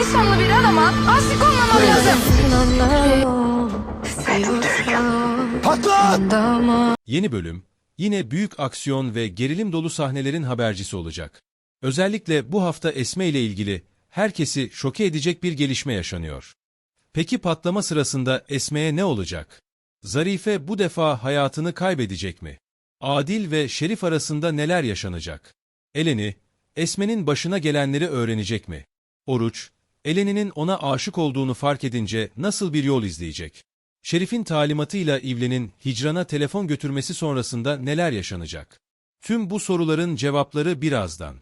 nişanlı bir adama aşık olmamam lazım. Patlat! Yeni bölüm, yine büyük aksiyon ve gerilim dolu sahnelerin habercisi olacak. Özellikle bu hafta Esme ile ilgili herkesi şoke edecek bir gelişme yaşanıyor. Peki patlama sırasında Esme'ye ne olacak? Zarife bu defa hayatını kaybedecek mi? Adil ve Şerif arasında neler yaşanacak? Eleni, Esme'nin başına gelenleri öğrenecek mi? Oruç, Eleni'nin ona aşık olduğunu fark edince nasıl bir yol izleyecek? Şerif'in talimatıyla İvle'nin hicrana telefon götürmesi sonrasında neler yaşanacak? Tüm bu soruların cevapları birazdan.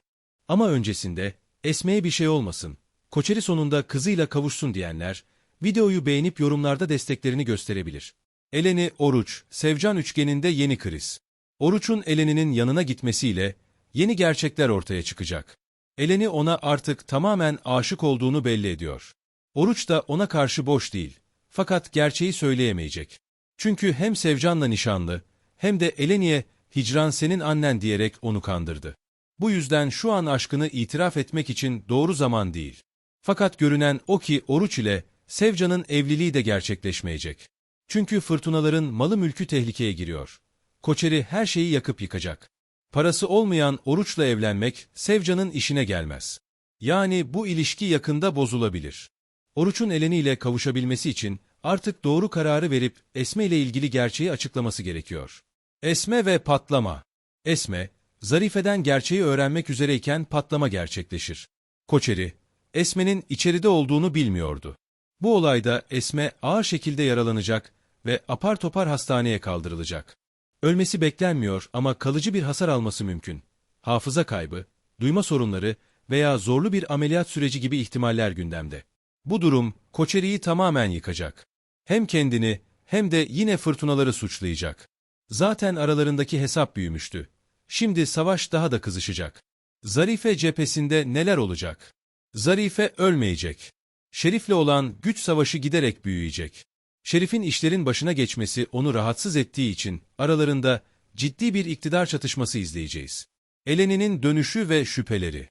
Ama öncesinde, Esme'ye bir şey olmasın, Koçeri sonunda kızıyla kavuşsun diyenler, videoyu beğenip yorumlarda desteklerini gösterebilir. Eleni Oruç, Sevcan üçgeninde yeni kriz. Oruç'un Eleni'nin yanına gitmesiyle yeni gerçekler ortaya çıkacak. Eleni ona artık tamamen aşık olduğunu belli ediyor. Oruç da ona karşı boş değil. Fakat gerçeği söyleyemeyecek. Çünkü hem Sevcan'la nişanlı, hem de Eleni'ye hicran senin annen diyerek onu kandırdı. Bu yüzden şu an aşkını itiraf etmek için doğru zaman değil. Fakat görünen o ki Oruç ile Sevcan'ın evliliği de gerçekleşmeyecek. Çünkü fırtınaların malı mülkü tehlikeye giriyor. Koçeri her şeyi yakıp yıkacak. Parası olmayan Oruç'la evlenmek Sevcan'ın işine gelmez. Yani bu ilişki yakında bozulabilir. Oruç'un Eleni ile kavuşabilmesi için artık doğru kararı verip Esme ile ilgili gerçeği açıklaması gerekiyor. Esme ve patlama. Esme, Zarife'den gerçeği öğrenmek üzereyken patlama gerçekleşir. Koçeri, Esme'nin içeride olduğunu bilmiyordu. Bu olayda Esme ağır şekilde yaralanacak ve apar topar hastaneye kaldırılacak. Ölmesi beklenmiyor ama kalıcı bir hasar alması mümkün. Hafıza kaybı, duyma sorunları veya zorlu bir ameliyat süreci gibi ihtimaller gündemde. Bu durum Koçeri'yi tamamen yıkacak. Hem kendini hem de yine fırtınaları suçlayacak. Zaten aralarındaki hesap büyümüştü. Şimdi savaş daha da kızışacak. Zarife cephesinde neler olacak? Zarife ölmeyecek. Şerif'le olan güç savaşı giderek büyüyecek. Şerif'in işlerin başına geçmesi onu rahatsız ettiği için aralarında ciddi bir iktidar çatışması izleyeceğiz. Eleni'nin dönüşü ve şüpheleri.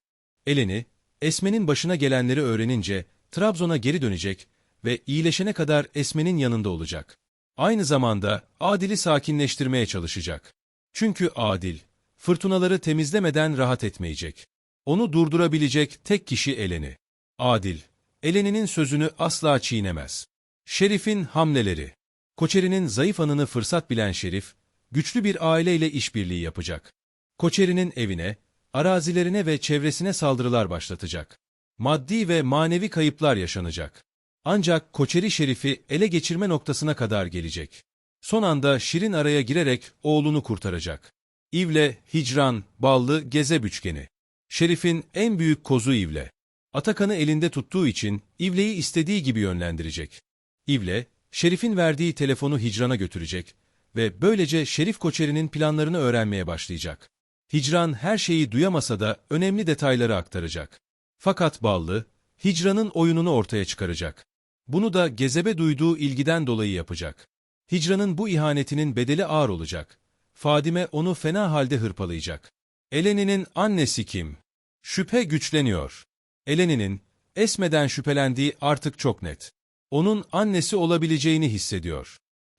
Eleni, Esme'nin başına gelenleri öğrenince Trabzon'a geri dönecek ve iyileşene kadar Esme'nin yanında olacak. Aynı zamanda Adil'i sakinleştirmeye çalışacak. Çünkü Adil, fırtınaları temizlemeden rahat etmeyecek. Onu durdurabilecek tek kişi Eleni. Adil, Eleni'nin sözünü asla çiğnemez. Şerif'in hamleleri. Koçeri'nin zayıf anını fırsat bilen Şerif, güçlü bir aileyle işbirliği yapacak. Koçeri'nin evine, arazilerine ve çevresine saldırılar başlatacak. Maddi ve manevi kayıplar yaşanacak. Ancak Koçeri Şerif'i ele geçirme noktasına kadar gelecek. Son anda Şirin araya girerek oğlunu kurtaracak. İvle, Hicran, Ballı, Gezeb üçgeni. Şerif'in en büyük kozu İvle. Atakan'ı elinde tuttuğu için İvle'yi istediği gibi yönlendirecek. İvle, Şerif'in verdiği telefonu Hicran'a götürecek ve böylece Şerif Koçeri'nin planlarını öğrenmeye başlayacak. Hicran her şeyi duyamasa da önemli detayları aktaracak. Fakat Ballı, Hicran'ın oyununu ortaya çıkaracak. Bunu da Gezeb'e duyduğu ilgiden dolayı yapacak. Hicran'ın bu ihanetinin bedeli ağır olacak. Fadime onu fena halde hırpalayacak. Eleni'nin annesi kim? Şüphe güçleniyor. Eleni'nin, Esme'den şüphelendiği artık çok net. Onun annesi olabileceğini hissediyor.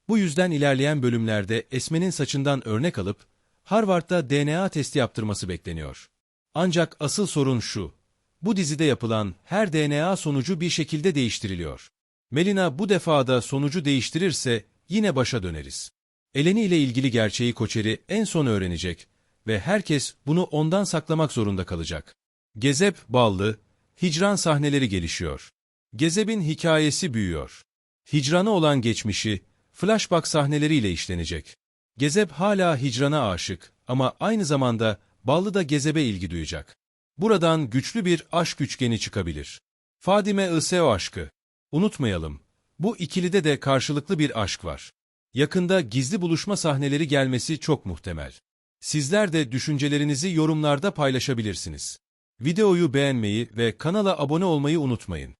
Bu yüzden ilerleyen bölümlerde Esme'nin saçından örnek alıp, Harvard'da DNA testi yaptırması bekleniyor. Ancak asıl sorun şu, bu dizide yapılan her DNA sonucu bir şekilde değiştiriliyor. Melina bu defada sonucu değiştirirse yine başa döneriz. Eleni ile ilgili gerçeği Koçeri en son öğrenecek ve herkes bunu ondan saklamak zorunda kalacak. Gezep ballı, hicran sahneleri gelişiyor. Gezeb'in hikayesi büyüyor. Hicrana olan geçmişi, flashback sahneleriyle işlenecek. Gezeb hala hicrana aşık ama aynı zamanda Ballı da Gezeb'e ilgi duyacak. Buradan güçlü bir aşk üçgeni çıkabilir. Fadime Iseo aşkı. Unutmayalım, bu ikilide de karşılıklı bir aşk var. Yakında gizli buluşma sahneleri gelmesi çok muhtemel. Sizler de düşüncelerinizi yorumlarda paylaşabilirsiniz. Videoyu beğenmeyi ve kanala abone olmayı unutmayın.